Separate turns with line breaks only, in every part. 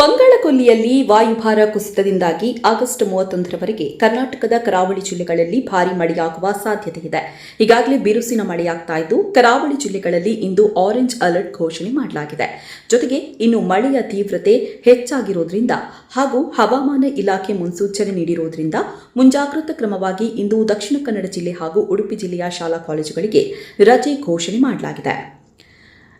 ಬಂಗಾಳಕೊಲ್ಲಿಯಲ್ಲಿ ವಾಯುಭಾರ ಕುಸಿತದಿಂದಾಗಿ ಆಗಸ್ಟ್ ಮೂವತ್ತೊಂದರವರೆಗೆ ಕರ್ನಾಟಕದ ಕರಾವಳಿ ಜಿಲ್ಲೆಗಳಲ್ಲಿ ಭಾರೀ ಮಳೆಯಾಗುವ ಸಾಧ್ಯತೆ ಇದೆ. ಈಗಾಗಲೇ ಬಿರುಸಿನ ಮಳೆಯಾಗ್ತಾ ಇದ್ದು, ಕರಾವಳಿ ಜಿಲ್ಲೆಗಳಲ್ಲಿ ಇಂದು ಆರೆಂಜ್ ಅಲರ್ಟ್ ಘೋಷಣೆ ಮಾಡಲಾಗಿದೆ. ಜೊತೆಗೆ ಇನ್ನು ಮಳೆಯ ತೀವ್ರತೆ ಹೆಚ್ಚಾಗಿರೋದ್ರಿಂದ ಹಾಗೂ ಹವಾಮಾನ ಇಲಾಖೆ ಮುನ್ಸೂಚನೆ ನೀಡಿರುವುದರಿಂದ ಮುಂಜಾಗ್ರತಾ ಕ್ರಮವಾಗಿ ಇಂದು ದಕ್ಷಿಣ ಕನ್ನಡ ಜಿಲ್ಲೆ ಹಾಗೂ ಉಡುಪಿ ಜಿಲ್ಲೆಯ ಶಾಲಾ ಕಾಲೇಜುಗಳಿಗೆ ರಜೆ ಘೋಷಣೆ ಮಾಡಲಾಗಿದೆ.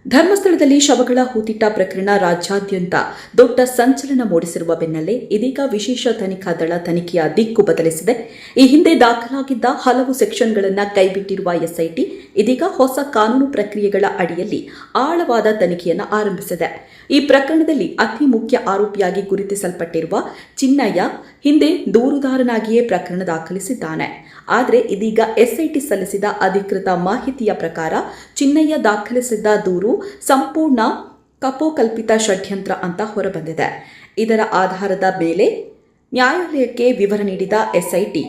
ಧರ್ಮಸ್ಥಳದಲ್ಲಿ ಶವಗಳ ಹೂತಿಟ್ಟ ಪ್ರಕರಣ ರಾಜ್ಯಾದ್ಯಂತ ದೊಡ್ಡ ಸಂಚಲನ ಮೂಡಿಸಿರುವ ಬೆನ್ನಲ್ಲೇ ಇದೀಗ ವಿಶೇಷ ತನಿಖಾ ದಳ ತನಿಖೆಯ ದಿಕ್ಕು ಬದಲಿಸಿದೆ. ಈ ಹಿಂದೆ ದಾಖಲಾಗಿದ್ದ ಹಲವು ಸೆಕ್ಷನ್ಗಳನ್ನು ಕೈಬಿಟ್ಟಿರುವ ಎಸ್ಐಟಿ ಇದೀಗ ಹೊಸ ಕಾನೂನು ಪ್ರಕ್ರಿಯೆಗಳ ಅಡಿಯಲ್ಲಿ ಆಳವಾದ ತನಿಖೆಯನ್ನು ಆರಂಭಿಸಿದೆ. ಈ ಪ್ರಕರಣದಲ್ಲಿ ಅತಿ ಮುಖ್ಯ ಆರೋಪಿಯಾಗಿ ಗುರುತಿಸಲ್ಪಟ್ಟಿರುವ ಚಿನ್ನಯ್ಯ ಹಿಂದೆ ದೂರುದಾರನಾಗಿಯೇ ಪ್ರಕರಣ ದಾಖಲಿಸಿದ್ದಾನೆ. ಆದರೆ ಇದೀಗ ಎಸ್ಐಟಿ ಸಲ್ಲಿಸಿದ ಅಧಿಕೃತ ಮಾಹಿತಿಯ ಪ್ರಕಾರ ಚಿನ್ನಯ್ಯ ದಾಖಲಿಸಿದ್ದ ದೂರು ಸಂಪೂರ್ಣ ಕಪೋಕಲ್ಪಿತ ಷಡ್ಯಂತ್ರ ಅಂತ ಹೊರಬಂದಿದೆ. ಇದರ ಆಧಾರದ ಮೇಲೆ ನ್ಯಾಯಾಲಯಕ್ಕೆ ವಿವರ ನೀಡಿದ ಎಸ್ಐಟಿ.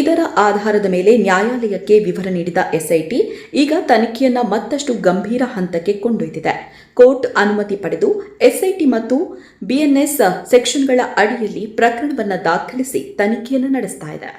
ಇದರ ಆಧಾರದ ಮೇಲೆ ನ್ಯಾಯಾಲಯಕ್ಕೆ ವಿವರ ನೀಡಿದ ಎಸ್ಐಟಿ, ಈಗ ತನಿಖೆಯನ್ನ ಮತ್ತಷ್ಟು ಗಂಭೀರ ಹಂತಕ್ಕೆ ಕೊಂಡೊಯ್ದಿದೆ. ಕೋರ್ಟ್ ಅನುಮತಿ ಪಡೆದು ಎಸ್ಐಟಿ ಮತ್ತು ಬಿಎನ್ಎಸ್ ಸೆಕ್ಷನ್ಗಳ ಅಡಿಯಲ್ಲಿ ಪ್ರಕರಣವನ್ನು ದಾಖಲಿಸಿ ತನಿಖೆಯನ್ನು ನಡೆಸ್ತಾ ಇದೆ.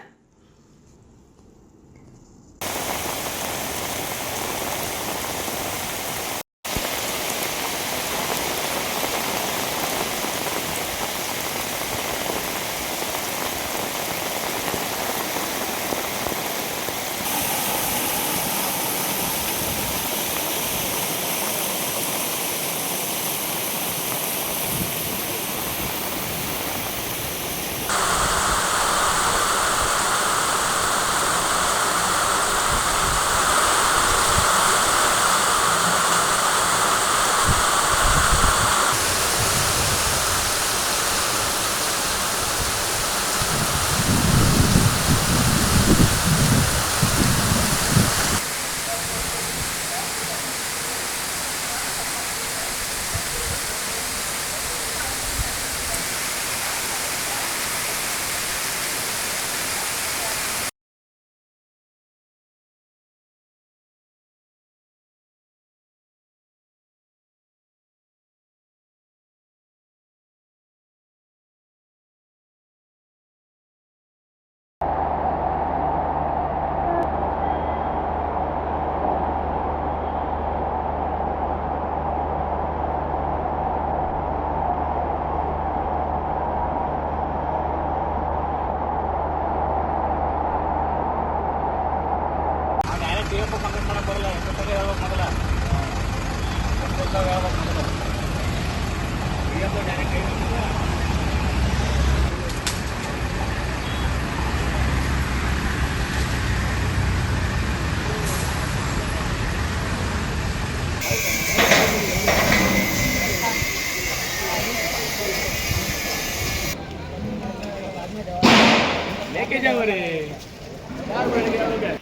लेके जाओ रे चार बैठ गया